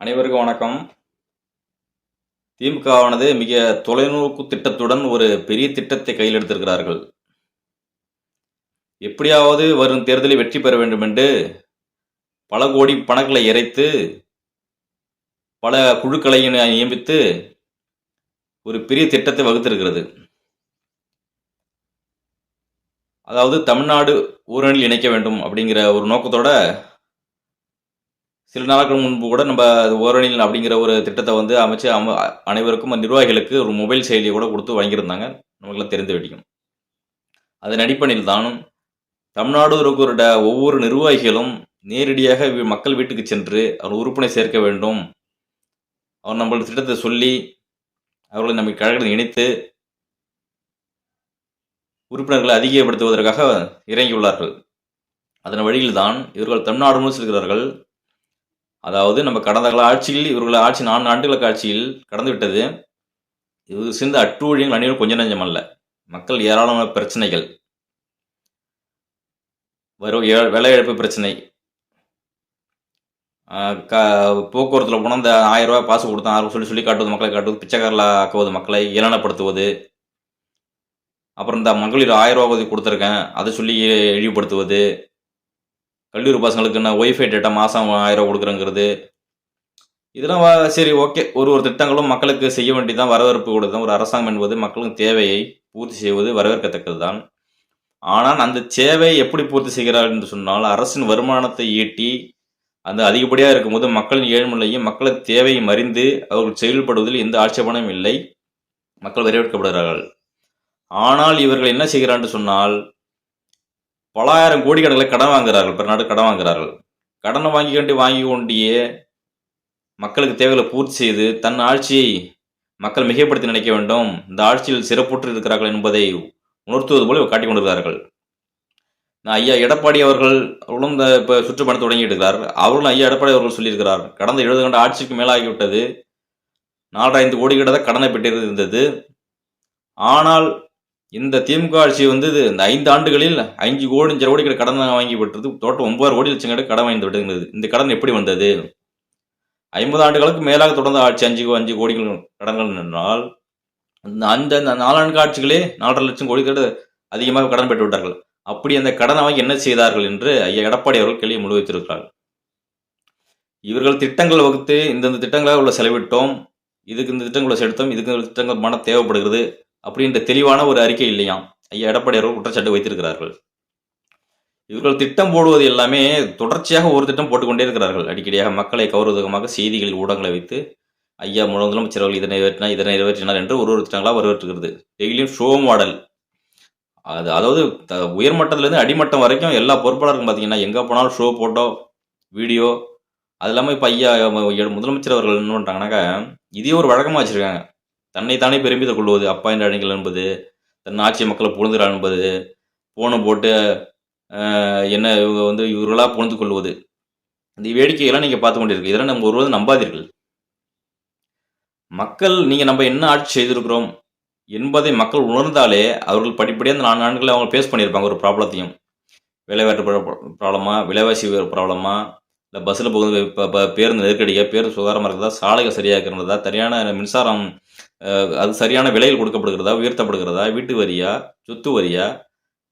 அனைவருக்கும் வணக்கம். திமுகவானது மிக தொலைநோக்கு திட்டத்துடன் ஒரு பெரிய திட்டத்தை கையில் எடுத்திருக்கிறார்கள். எப்படியாவது வரும் தேர்தலில் வெற்றி பெற வேண்டும் என்று பல கோடி பணங்களை இறைத்து பல குழுக்களை நியமித்து ஒரு பெரிய திட்டத்தை வகுத்திருக்கிறது. அதாவது தமிழ்நாடு ஊரணியில் இணைக்க வேண்டும் அப்படிங்கிற ஒரு நோக்கத்தோட சில நாட்கள் முன்பு கூட நம்ம ஓரணியில் அப்படிங்கிற ஒரு திட்டத்தை வந்து அமைச்சு அம அனைவருக்கும் நிர்வாகிகளுக்கு ஒரு மொபைல் செயலியை கூட கொடுத்து வாங்கியிருந்தாங்க. நமக்குலாம் தெரிந்து வெடிக்கும். அதன் அடிப்படையில் தான் தமிழ்நாடு இருக்கிற ஒவ்வொரு நிர்வாகிகளும் நேரடியாக மக்கள் வீட்டுக்கு சென்று அவர் உறுப்பினை சேர்க்க வேண்டும். அவர் நம்மளோட திட்டத்தை சொல்லி அவர்களை நம்ம கழகத்தில் இணைத்து உறுப்பினர்களை அதிகப்படுத்துவதற்காக இறங்கியுள்ளார்கள். அதன் வழியில் தான் இவர்கள் தமிழ்நாடு முழுவதும் செல்கிறார்கள். அதாவது நம்ம கடந்த கால ஆட்சியில் இவர்கள் ஆட்சி நான்கு ஆண்டுகளுக்கு ஆட்சியில் கடந்து விட்டது. இது சேர்ந்த அட்டூழியங்கள் அனைவரும் கொஞ்சம் நஞ்சம் அல்ல. மக்கள் ஏராளமான பிரச்சனைகள். வரும் ஏ- வேலை இழப்பு பிரச்சனை க போக்குவரத்தில் போனால் இந்த ஆயிரம் ரூபாய் பாசு கொடுத்தா ஆறு சொல்லி சொல்லி காட்டுவது மக்களை காட்டுவது பிச்சைக்காரில் ஆக்குவது மக்களை ஏளனப்படுத்துவது. அப்புறம் இந்த மகளிர் ஆயிரம் ரூபா உதவி கொடுத்துருக்கேன். அதை சொல்லி இழிவுபடுத்துவது. கல்லூரி பசங்களுக்கு நான் ஒய்ஃபை டேட்டா மாதம் ஆயிரம் ரூபா கொடுக்குறேங்கிறது. இதெல்லாம் வ- சரி ஓகே ஒரு ஒரு திட்டங்களும் மக்களுக்கு செய்ய வேண்டியதான் வரவேற்பு கொடுத்தது ஒரு அரசாங்கம் என்பது மக்களின் தேவையை பூர்த்தி செய்வது வரவேற்கத்தக்கது தான் ஆனால் அந்த சேவையை எப்படி பூர்த்தி செய்கிறார்கள் என்று சொன்னால் அரசின் வருமானத்தை ஈட்டி அந்த அதிகப்படியாக இருக்கும்போது மக்களின் ஏழ்மையையும் மக்களின் தேவையும் அறிந்து அவர்கள் செயல்படுவதில் எந்த ஆட்சேபனும் இல்லை. மக்கள் வரவேற்கப்படுகிறார்கள். ஆனால் இவர்கள் என்ன செய்கிறார்கள் சொன்னால் பலாயிரம் கோடி கணக்கில் கடன் வாங்குகிறார்கள் பிற நாடு கடன் வாங்குகிறார்கள். கடனை வாங்கி கொண்டு வாங்கி கொண்டியே மக்களுக்கு தேவைகளை பூர்த்தி செய்து தன் ஆட்சியை மக்கள் மிகைப்படுத்தி நினைக்க வேண்டும். இந்த ஆட்சியில் சிறப்புற்று இருக்கிறார்கள் என்பதை உணர்த்துவது போல இவர் காட்டிக் கொண்டிருக்கிறார்கள். நான் ஐயா எடப்பாடி அவர்கள் அவர்களும் இந்த இப்போ சுற்றுப்பயணம் தொடங்கி இருக்கிறார். அவர்களும் ஐயா எடப்பாடி அவர்கள் சொல்லியிருக்கிறார் கடந்த எழுபது ஆண்டு ஆட்சிக்கு மேலாகிவிட்டது. நாலரை ஐந்து கோடி கிட்ட தான் கடனை பெற்றிருந்தது. ஆனால் இந்த திமுக ஆட்சி வந்து இது இந்த ஐந்து ஆண்டுகளில் அஞ்சு கோடி அஞ்சரை கோடி கிட்ட கடன் வாங்கி விட்டது தோட்டம் ஒன்பது கோடி லட்சம் கிட்ட கடன் வாங்கி விட்டுங்கிறது இந்த கடன் எப்படி வந்தது? ஐம்பது ஆண்டுகளுக்கு மேலாக தொடர்ந்த ஆட்சி அஞ்சு அஞ்சு கோடிகள் கடன்கள் என்றால் அந்த அந்த நாலாண்டு ஆட்சிகளே நாலரை லட்சம் கோடி கிட்ட அதிகமாக கடன் பெற்று விட்டார்கள். அப்படி அந்த கடனை வாங்கி என்ன செய்தார்கள் என்று ஐயா எடப்பாடி அவர்கள் கேள்வி முன்வைத்திருக்கிறார்கள் இவர்கள் திட்டங்கள் வகுத்து இந்தந்த திட்டங்களாக உள்ள செலவிட்டோம் இதுக்கு இந்த திட்டங்களை செலுத்தோம் இதுக்கு இந்த திட்டங்கள் பணம் தேவைப்படுகிறது அப்படின்ற தெளிவான ஒரு அறிக்கை இல்லையாம். ஐயா எடப்பாடி குற்றச்சாட்டு வைத்திருக்கிறார்கள். இவர்கள் திட்டம் போடுவது எல்லாமே தொடர்ச்சியாக ஒரு திட்டம் போட்டுக்கொண்டே இருக்கிறார்கள். அடிக்கடியாக மக்களை கௌரவமாக செய்திகளில் ஊடகங்களை வைத்து ஐயா முதலமைச்சர் அவர்கள் இதை நிறைவேற்றினார் இதை நிறைவேற்றினார் என்று ஒரு ஒரு திட்டங்களாக வரவேற்றுகிறது டெய்லியும் ஷோ மாடல் அது அதாவது த- உயர்மட்டத்திலேருந்து அடிமட்டம் வரைக்கும் எல்லா பொறுப்பாளருக்கும் பார்த்தீங்கன்னா எங்கே போனாலும் ஷோ போட்டோ வீடியோ அது இல்லாமல் இப்போ ஐயா முதலமைச்சர் அவர்கள் என்ன பண்ணுறாங்கனாக்கா இதே ஒரு வழக்கமாக வச்சுருக்காங்க. தன்னைத்தானே பெருமிதம் கொள்வது அப்பா என்ற அணிகள் என்பது தன் ஆட்சி மக்களை புரிந்துகிறார் என்பது போனை போட்டு என்ன இவங்க வந்து இவர்களாக புகழ்ந்து கொள்வது. இந்த வேடிக்கையெல்லாம் நீங்கள் பார்த்து கொண்டிருக்கு இதெல்லாம் நம்ம ஒருவது நம்பாதீர்கள். மக்கள் நீங்கள் நம்ம என்ன ஆட்சி செய்திருக்கிறோம் என்பதை மக்கள் உணர்ந்தாலே அவர்கள் படிப்படியாக அந்த நான்கு ஆண்டுகளில் அவங்க ஃபேஸ் பண்ணியிருப்பாங்க. ஒரு ப்ராப்ளத்தையும். வேலைவாய்ப்பு ப்ராப்ளமா? விலைவாசி ப்ராப்ளமா? இல்லை பஸ்ஸில் போகுது இப்போ பேருந்து நெருக்கடியாக பேருந்து சுகாதாரமாக இருக்கிறதா சாலைகள் சரியாக இருக்கிறதா? சரியான மின்சாரம் அது சரியான விலையில் கொடுக்கப்படுகிறதா உயர்த்தப்படுகிறதா வீட்டு வரியா சொத்து வரியா?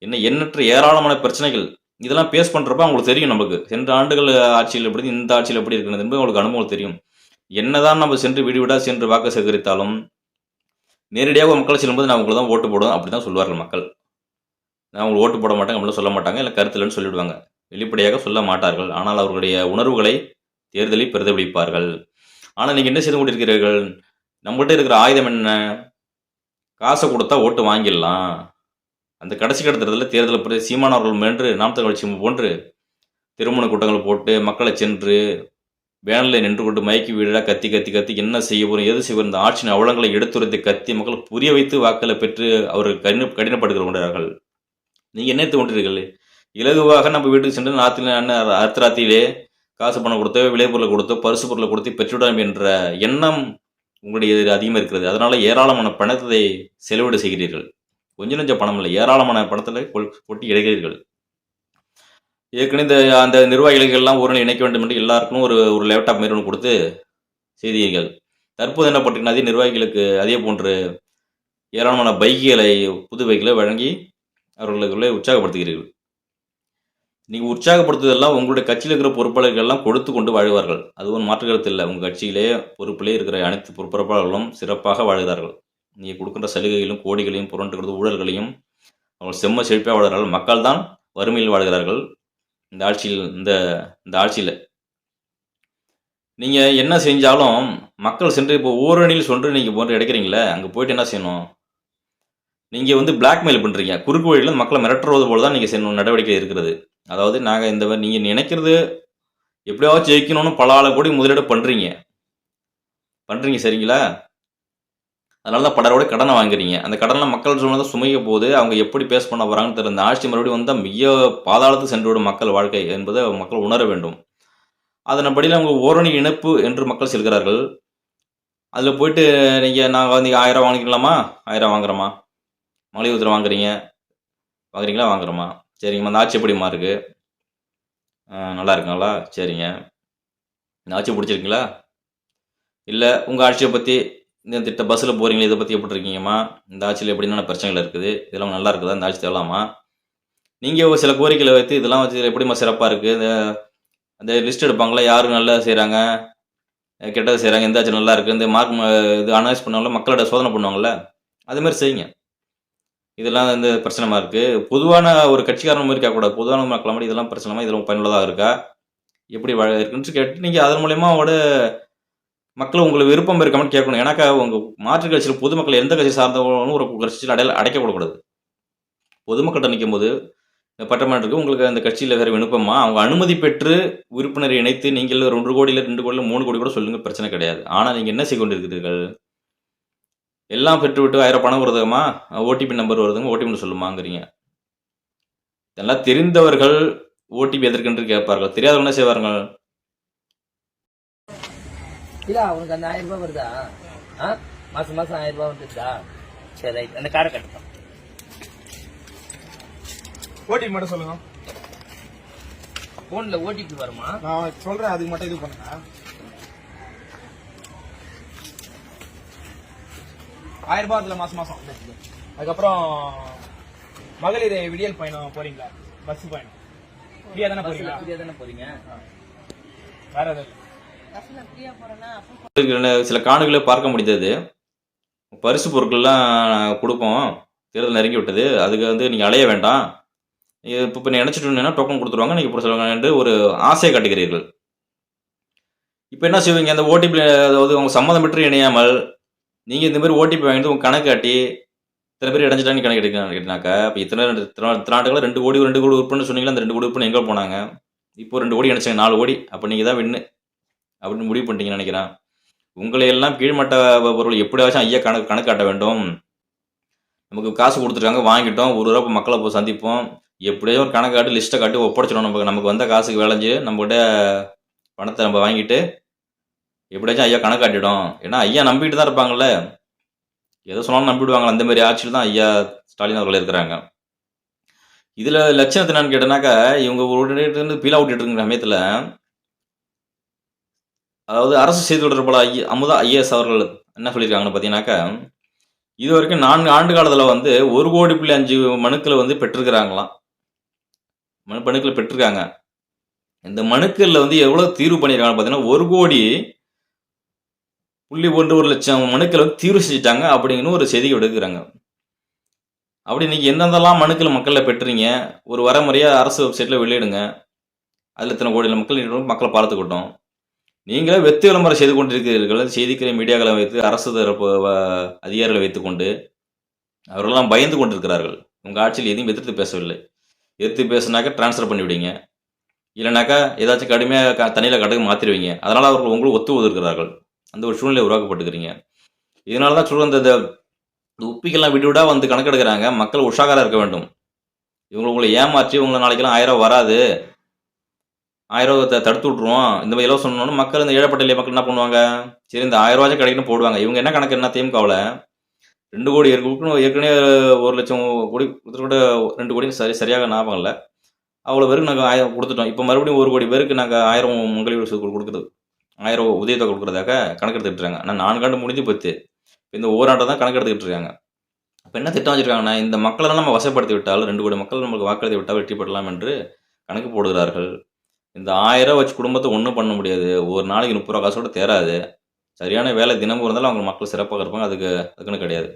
என்ன எண்ணற்ற ஏராளமான பிரச்சனைகள். இதெல்லாம் பேஸ் பண்ணுறப்ப அவங்களுக்கு தெரியும் நமக்கு. சென்ற ஆண்டுகள் ஆட்சியில் எப்படி இந்த ஆட்சியில் எப்படி இருக்கிறது என்பது அவங்களுக்கு அனுபவம் தெரியும். என்னதான் நம்ம சென்று வீடு வீடாக சென்று வாக்கு சேகரித்தாலும் நேரடியாக மக்களை செல்லும்போது நான் உங்களுக்கு தான் ஓட்டு போடுவோம் அப்படி தான் சொல்லுவார்கள் மக்கள். நான் உங்களுக்கு ஓட்டு போட மாட்டேங்க நம்மளும் சொல்ல மாட்டாங்க இல்லை கருத்துலன்னு சொல்லிவிடுவாங்க வெளிப்படையாக சொல்ல மாட்டார்கள். ஆனால் அவர்களுடைய உணர்வுகளை தேர்தலில் பிரதிபலிப்பார்கள். ஆனால் நீங்கள் என்ன செய்து கொண்டிருக்கிறீர்கள்? நம்மகிட்ட இருக்கிற ஆயுதம் என்ன? காசை கொடுத்தா ஓட்டு வாங்கிடலாம். அந்த கடைசி கட்டத்தில் தேர்தல் பிறகு சீமானவர்கள் என்று நாம் கட்சி போன்று திருமண கூட்டங்கள் போட்டு மக்களை சென்று பேனரில் நின்று கொண்டு மயக்கி வீடாக கத்தி கத்தி கத்தி என்ன செய்ய போகிறோம் எது செய்வோம் இந்த ஆட்சியின் அவலங்களை எடுத்துரைத்து கத்தி மக்கள் புரிய வைத்து வாக்களை பெற்று அவர்கள் கடின கடினப்படுத்திக் கொண்டார்கள். நீங்கள் என்ன தோன்றீர்கள் இலகுவாக நம்ம வீட்டுக்கு சென்று நாத்தில் அர்த்தராத்தியிலே காசு பணம் கொடுத்தோ விளைபொருளை கொடுத்தோ பரிசு பொருளை கொடுத்து பெற்றுவிடலாம் என்ற எண்ணம் உங்களுடைய அதிகமாக இருக்கிறது. அதனால் ஏராளமான பணத்தை செலவிட செய்கிறீர்கள். கொஞ்சம் நஞ்ச பணம் இல்லை. ஏராளமான பணத்தில் கொட்டி இடைகிறீர்கள். ஏற்கனவே இந்த அந்த நிர்வாகிகளுக்கு எல்லாம் ஒரு நாள் இணைக்க வேண்டும் என்று எல்லாருக்கும் ஒரு ஒரு லேப்டாப் மாரி ஒன்று கொடுத்து செய்தீர்கள். தற்போது என்ன பண்ணுறீங்கன்னா அதே நிர்வாகிகளுக்கு அதே போன்று ஏராளமான பைக்குகளை புது பைக்குகளை வழங்கி அவர்களுக்குள்ளே உற்சாகப்படுத்துகிறீர்கள். நீங்கள் உற்சாகப்படுத்துவதெல்லாம் உங்களுடைய கட்சியில் இருக்கிற பொறுப்பாளர்கள் எல்லாம் கொடுத்து கொண்டு வாழ்வார்கள். அது ஒரு மாற்று கருத்து இல்லை. உங்கள் கட்சியிலே பொறுப்பிலே இருக்கிற அனைத்து பொறுப்பாளர்களும் சிறப்பாக வாழ்கிறார்கள். நீங்கள் கொடுக்குற சலுகைகளையும் கோடிகளையும் புரண்டுகிறது ஊழல்களையும் அவர்கள் செம்ம செழிப்பாக வாழ்கிறார்கள். மக்கள் தான் வறுமையில் வாழ்கிறார்கள். இந்த ஆட்சியில் இந்த இந்த ஆட்சியில். நீங்கள் என்ன செஞ்சாலும் மக்கள் சென்று இப்போ ஓரணியில் சென்று நீங்கள் போன்று எடுக்கிறீங்களே அங்கே போயிட்டு என்ன செய்யணும்? நீங்கள் வந்து பிளாக்மெயில் பண்ணுறீங்க குறுக்கு வழியில் மக்களை மிரட்டுறது போல தான் நீங்கள் செய்யணும். நடவடிக்கை இருக்கிறது. அதாவது நாங்கள் இந்த நீங்கள் நினைக்கிறது எப்படியாவது ஜெயிக்கணும்னு பல ஆளை கூட முதலீடு பண்ணுறீங்க பண்ணுறீங்க சரிங்களா? அதனால தான் பலரோட கடனை வாங்குறீங்க. அந்த கடனை மக்கள் சொன்னதை சுமைய போது அவங்க எப்படி பேஸ் பண்ண போகிறாங்கன்னு தெரியல. இந்த ஆட்சி மறுபடியும் வந்தால் மிக பாதாளத்து சென்று விடும் மக்கள் வாழ்க்கை என்பதை மக்கள் உணர வேண்டும். அதன்படியில் அவங்க ஓரணி இணைப்பு என்று மக்கள் செல்கிறார்கள். அதில் போயிட்டு நீங்கள் நாங்கள் வந்து ஆயிரம் வாங்கிக்கலாமா? ஆயிரம் வாங்குறோமா? மளிகை வாங்குறீங்க. வாங்குறீங்களா? வாங்குறோமா? சரிங்கம்மா. இந்த ஆட்சி எப்படிம்மா இருக்கு? நல்லா இருக்குங்களா? சரிங்க. இந்த ஆட்சி பிடிச்சிருக்கீங்களா? இல்லை உங்கள் ஆட்சியை பற்றி இந்த திட்ட பஸ்ஸில் போகிறீங்களா இதை பற்றி எப்படி இருக்கீங்கம்மா? இந்த ஆட்சியில் எப்படி என்னென்ன பிரச்சனைகள் இருக்குது? இதெல்லாம் நல்லா இருக்குதா? இந்த ஆட்சி தேவலாமா நீங்கள் சில கோரிக்கைகளை வைத்து இதெல்லாம் வச்சு எப்படிம்மா சிறப்பாக இருக்குது இந்த அந்த லிஸ்ட் எடுப்பாங்களா? யார் நல்லா செய்கிறாங்க கெட்டது செய்கிறாங்க எந்த ஆட்சி நல்லா இருக்குது இந்த மார்க் இது அனலைஸ் பண்ணுவாங்களா மக்களோட சோதனை பண்ணுவாங்கள்ல அதுமாதிரி செய்யுங்க. இதெல்லாம் வந்து பிரச்சனமா இருக்குது பொதுவான ஒரு கட்சிக்காரன் மாதிரி கேட்கக்கூடாது பொதுவான மக்கள் மாதிரி இதெல்லாம் பிரச்சனமா இதெல்லாம் பயனுள்ளதாக இருக்கா? எப்படி இருக்குன்னு கேட்டு நீங்கள் அதன் மூலயமா அவட மக்கள் உங்களுக்கு விருப்பம் இருக்காமல் கேட்கணும். ஏன்னாக்கா உங்கள் மாற்றுக் கட்சியில் பொதுமக்கள் எந்த கட்சி சார்ந்தவங்களும் ஒரு கட்சியில் அடையாள அடைக்கப்படக்கூடாது. பொதுமக்கள்கிட்ட நிற்கும் போது பட்டமன்றத்துக்கு உங்களுக்கு அந்த கட்சியில் வேறு விருப்பமா? அவங்க அனுமதி பெற்று உறுப்பினரை இணைத்து நீங்கள் ரெண்டு கோடியில் ரெண்டு கோடியில் மூணு கோடி கூட சொல்லுங்க பிரச்சனை கிடையாது. ஆனால் நீங்கள் என்ன செய்ய கொண்டிருக்கிறீர்கள்? எல்லாம் பெற்றுவிட்டு ஆயிரம் பணம் வருதுமா ஓடிபி நம்பர் வருதுங்க. ஓடிபி சொல்லுமாங்கிறீங்க இதெல்லாம் தெரிந்தவர்கள் ஓடிபி எதற்கென்று கேட்பார்கள்? தெரியாதவங்க என்ன செய்வார்கள்? இல்ல அவனுக்கு அந்த ஆயிரம் ரூபாய் வருதா? ஆ? மாசம் மாசம் ஆயிரம் ரூபாய் வந்துருதா? சரி ரைட். அந்த காரை கட்டுப்பான் ஓடிபி மட்டும் சொல்லுங்க. போன்ல ஓடிபி வருமா? நான் சொல்றேன் அதுக்கு மட்டும் இது பண்ணுங்க. ஆயிரம் ரூபாய் அதுல மாசம் மாசம். அதுக்கப்புறம் மகளிர் விடியல் பயணம் போறீங்களா? பஸ் பயணம். ஃப்ரீயா தானே போறீங்களா? புரியா தானே போறீங்க? வேற இருக்கிற சில காணுகளை பார்க்க முடிந்தது பரிசு பொருட்கள்லாம் கொடுப்போம். தேர்தல் நெருங்கி விட்டது. அதுக்கு வந்து நீங்கள் அலைய வேண்டாம். இப்போ இப்போ நினச்சிட்டு டோக்கன் கொடுத்துருவாங்க. நீங்கள் இப்போ சொல்லுவாங்க என்று ஒரு ஆசையை காட்டுகிறீர்கள். இப்போ என்ன செய்வீங்க? அந்த ஓடிபி அதாவது உங்கள் சம்மதம் பெற்று இணையாமல் நீங்கள் இந்த மாதிரி ஓடிபி வாங்கிட்டு உங்கள் கணக்கு காட்டி இத்தனை பேர் இடைஞ்சிட்டாங்க கணக்கு எடுக்க கேட்டினாக்கா இப்போ இத்தனை ரெண்டு இத்தனை ரெண்டு கோடி ரெண்டு கோடி உறுப்பினர் சொன்னீங்களா? அந்த ரெண்டு கோடி உறுப்பினர் எங்கே போனாங்க? இப்போ ரெண்டு கோடி நினச்சாங்க நாலு கோடி. அப்போ நீங்கள் தான் வின்னு அப்படின்னு முடிவு பண்ணிட்டீங்கன்னு நினைக்கிறேன். உங்களை எல்லாம் கீழ்மட்ட பொருள் எப்படியாச்சும் ஐயா கணக்கு கணக்கு காட்ட வேண்டும். நமக்கு காசு கொடுத்துருக்காங்க வாங்கிட்டோம் ஒரு ரூபா மக்களை போய் சந்திப்போம். எப்படியோ ஒரு கணக்கு காட்டி லிஸ்ட்டை காட்டி ஒப்படைச்சிடும் நமக்கு நமக்கு வந்த காசுக்கு விளைஞ்சு நம்மகிட்ட பணத்தை நம்ம வாங்கிட்டு எப்படியாச்சும் ஐயா கணக்காட்டிடும் ஏன்னா ஐயா நம்பிட்டு தான் இருப்பாங்கல்ல. எதை சொன்னாலும் நம்பிடுவாங்க அந்த மாதிரி ஆட்சியில் தான் ஐயா ஸ்டாலின் அவர்கள் இருக்கிறாங்க. இதில் லட்சணத்தை என்னன்னு கேட்டனாக்கா இவங்க ஒரு பீலா விட்டுட்டு இருக்கிற சமயத்தில் அதாவது அரசு செய்தி தொடர்பாளர் ஐயா அமுதா ஐஏஎஸ் அவர்கள் என்ன சொல்லியிருக்காங்கன்னு பார்த்தீங்கன்னாக்கா இது வரைக்கும் நான்கு ஆண்டு காலத்தில் வந்து ஒரு கோடி புள்ளி அஞ்சு மனுக்களை வந்து பெற்றிருக்கிறாங்களாம். மனு மனுக்களை பெற்றிருக்காங்க. இந்த மனுக்களில் வந்து எவ்வளோ தீர்வு பண்ணியிருக்காங்கன்னு பார்த்தீங்கன்னா ஒரு கோடி புள்ளி ஒன்று ஒரு லட்சம் மனுக்களை வந்து தீர்வு செஞ்சுட்டாங்க அப்படிங்கன்னு ஒரு செய்தி எடுக்கிறாங்க. அப்படி நீங்கள் எந்தெந்தெல்லாம் மனுக்கள் மக்களில் பெற்றீங்க? ஒரு வரமுறையாக அரசு வெப்சைட்டில் வெளியிடுங்க. அதில் இத்தனை கோடியில் மக்கள் மக்களை பார்த்துக்கிட்டோம். நீங்களே வெத்து விளம்பரம் செய்து கொண்டிருக்கிறீர்கள். செய்திக்கிற மீடியாக்களை வைத்து அரசு தரப்பு வ- அதிகாரிகளை வைத்துக்கொண்டு அவர்களெல்லாம் பயந்து கொண்டிருக்கிறார்கள். உங்கள் ஆட்சியில் எதையும் எதிர்த்து பேசவில்லை. எதிர்த்து பேசுனாக்கா ட்ரான்ஸ்ஃபர் பண்ணிவிடுங்க. இல்லைனாக்கா ஏதாச்சும் கடுமையாக க தண்ணியில் கடக்கு மாற்றிடுவீங்க அதனால் அவர்கள் உங்களுக்கு ஒத்து ஒதுக்கிறார்கள் அந்த ஒரு சூழ்நிலை உருவாக்கப்பட்டுக்கிறீங்க இதனால தான் சொல்கிற இந்த இந்த உப்பிக்கெல்லாம் விட்டு விடா வந்து கணக்கெடுக்கிறாங்க. மக்கள் உஷாராக இருக்க வேண்டும். இவங்க உங்களை ஏமாற்றி உங்களை நாளைக்கெல்லாம் ஆயிரம் ரூபா வராது. ஆயிரம் ரூபா தடுத்து விட்ருவோம் இந்த மாதிரி இலவசம் சொன்னோன்னு மக்கள் இந்த ஏழப்பட்ட எளிய மக்கள் என்ன பண்ணுவாங்க? சரி இந்த ஆயிரம் ரூபாய் கிடைக்குன்னு போடுவாங்க. இவங்க என்ன கணக்கு என்ன திமுகவில் ரெண்டு கோடி ஏற்கனவே ஏற்கனவே ஒரு லட்சம் கோடி கொடுத்துட்டு கூட ரெண்டு கோடி சரி சரியாக ஞாபகம் இல்லை. அவ்வளோ பேருக்கு நாங்கள் ஆயிரம் கொடுத்துட்டோம். இப்போ மறுபடியும் ஒரு கோடி பேருக்கு நாங்கள் ஆயிரம் மகளிர் கொடுக்குறது. ஆயிரம் ரூபா உதவித்தொகை கொடுக்குறதாக கணக்கு எடுத்துக்கிட்டு இருக்காங்க ஆனால் நான்காண்டு முடிஞ்சு போச்சு. இப்போ இந்த ஓராண்டை தான் கணக்கெடுத்துக்கிட்டு இருக்காங்க இப்போ என்ன திட்டம் வச்சுருக்காங்கன்னா இந்த மக்களை நம்ம வசப்படுத்தி விட்டால் ரெண்டு கோடி மக்கள் நம்மளுக்கு வாக்களித்து விட்டால் வெற்றி பெறலாம் என்று கணக்கு போடுகிறார்கள். இந்த ஆயிரம் வச்சு குடும்பத்தை ஒன்றும் பண்ண முடியாது. ஒரு நாளைக்கு முப்பது ரூபா காசோட தேராது. சரியான வேலை தினமும் இருந்தாலும் அவங்க மக்கள் சிறப்பாக இருப்பாங்க. அதுக்கு அதுக்குன்னு கிடையாது.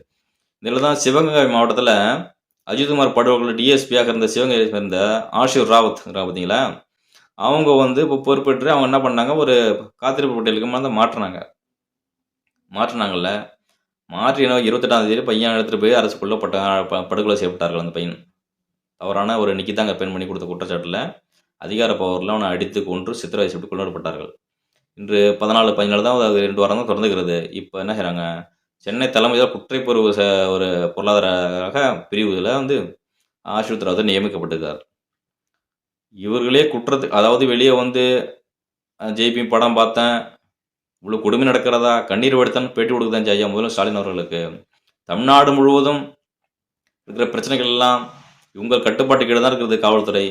இதில் தான் சிவகங்கை மாவட்டத்தில் அஜித்குமார் படுகொலை டிஎஸ்பியாக இருந்த சிவகங்கை இருந்த ஆஷிர் ராவத் பார்த்தீங்களா? அவங்க வந்து இப்போ பொறுப்பேற்று அவங்க என்ன பண்ணாங்க? ஒரு காத்திருப்பு பட்டியலுக்கு வந்து மாற்றினாங்க. மாற்றினாங்கல்ல. மாற்றி என்ன இருபத்தெட்டாம் தேதி பையன் எடுத்துகிட்டு போய் அரசுக்குள்ளே பட்ட ப- படுகொலை செய்யப்பட்டார்கள் அந்த பையன். தவறான ஒரு நிக்கிதாங்க பெண் பண்ணி கொடுத்த குற்றச்சாட்டில். அதிகார பவரில் அவனை அடித்து கொன்று சித்திரவதை செய்து கொள்ளப்பட்டார்கள் இன்று பதினாலு பதினாலு தான் அது ரெண்டு வாரம் தான் திறந்துக்கிறது இப்போ என்ன செய்கிறாங்க சென்னை தலைமையில் குற்றைப்பொருவு ச ஒரு பொருளாதார பிரிவுகளில் வந்து ஆசிரியர் நியமிக்கப்பட்டிருக்கார். இவர்களே குற்றத்து அதாவது வெளியே வந்து ஜேபி படம் பார்த்தேன். இவ்வளோ கொடுமை நடக்கிறதா? கண்ணீர் வெடுத்தான் பேட்டி கொடுக்குதான் ஜெயா முதல்வர் ஸ்டாலின் அவர்களுக்கு. தமிழ்நாடு முழுவதும் இருக்கிற பிரச்சனைகள் எல்லாம் இவங்க கட்டுப்பாட்டு தான் இருக்கிறது காவல்துறை.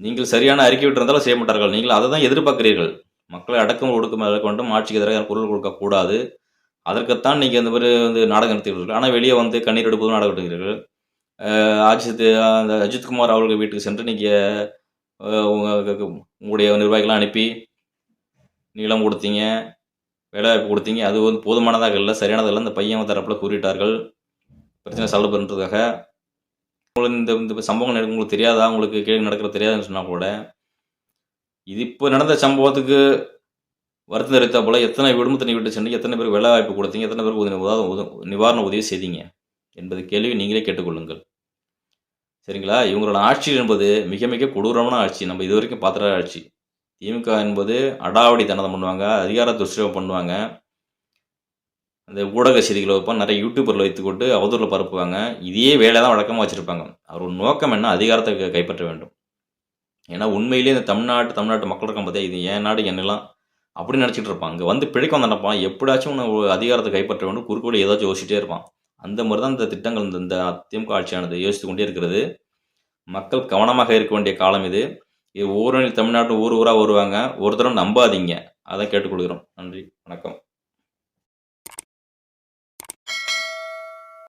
நீங்கள் சரியான அறிக்கை விட்டிருந்தாலும் செய்ய மாட்டார்கள். நீங்கள் அதை தான் எதிர்பார்க்கிறீர்கள். மக்களை அடக்கம் ஒடுக்கம் கொண்டும் ஆட்சிக்கு எதிராக குரல் கொடுக்கக்கூடாது அதற்குத்தான் நீங்கள் இந்த மாதிரி வந்து நாடகம் நடத்துகிறீர்கள் ஆனால் வெளியே வந்து கண்ணீர் எடுப்பதும் நாடகம் எடுக்கிறீர்கள் அஜித் அந்த அஜித்குமார் அவர்கள் வீட்டுக்கு சென்று நீங்கள் உங்களுடைய நிர்வாகிகளாம் அனுப்பி நீளம் கொடுத்தீங்க வேலைவாய்ப்பு கொடுத்தீங்க அது வந்து போதுமானதாக இல்லை சரியானதாக இந்த பையன் தரப்பில் கூறிட்டார்கள். பிரச்சனை சால்வ் பண்ணுறதுக்காக உங்களுக்கு இந்த இந்த சம்பவம் உங்களுக்கு தெரியாதா? உங்களுக்கு கேள்வி நடக்கிறது தெரியாதுன்னு சொன்னால் கூட இது இப்போ நடந்த சம்பவத்துக்கு வருத்தம் தெரிவித்தா போல் எத்தனை விடுமுத்தனை தண்ணி விட்டு சென்று எத்தனை பேர் வேலை வாய்ப்பு கொடுத்தீங்க எத்தனை பேருக்கு உதவி உதவி- உதவி- நிவாரண உதவி செய்தீங்க என்பது கேள்வி நீங்களே கேட்டுக்கொள்ளுங்கள். சரிங்களா? இவங்களோட ஆட்சி என்பது மிக மிக கொடூரமான ஆட்சி. நம்ம இது வரைக்கும் பார்த்துற ஆட்சி. திமுக என்பது அடாவடி தனதம் பண்ணுவாங்க அதிகார துஷ்டம் பண்ணுவாங்க. அந்த ஊடக செய்திகளை வைப்பாங்க நிறைய யூடியூபரில் வைத்துக்கொண்டு அவதூறில் பரப்புவாங்க. இதே வேலை தான் வழக்கமாக வச்சுருப்பாங்க. அவர் நோக்கம் என்ன? அதிகாரத்தை கைப்பற்ற வேண்டும். ஏன்னா உண்மையிலேயே இந்த தமிழ்நாட்டு தமிழ்நாட்டு மக்கள் இருக்கான் பார்த்தா இது என் நாடு என்னெல்லாம் அப்படி நினச்சிட்டு இருப்பான். இங்கே வந்து பிழைக்க வந்து நினைப்பான் எப்படியாச்சும் உன்னை அதிகாரத்தை கைப்பற்ற வேண்டும். குறுக்கோடு ஏதாச்சும் யோசிச்சிட்டே இருப்பான். அந்த மாதிரி தான் இந்த திட்டங்கள் இந்த- இந்த திமுக ஆட்சியானது யோசித்து கொண்டே இருக்கிறது. மக்கள் கவனமாக இருக்க வேண்டிய காலம் இது. இது ஒவ்வொரு தமிழ்நாட்டு ஊர் ஊராக வருவாங்க. ஒருத்தரும் நம்பாதீங்க. அதை கேட்டுக்கொள்கிறோம். நன்றி. வணக்கம்.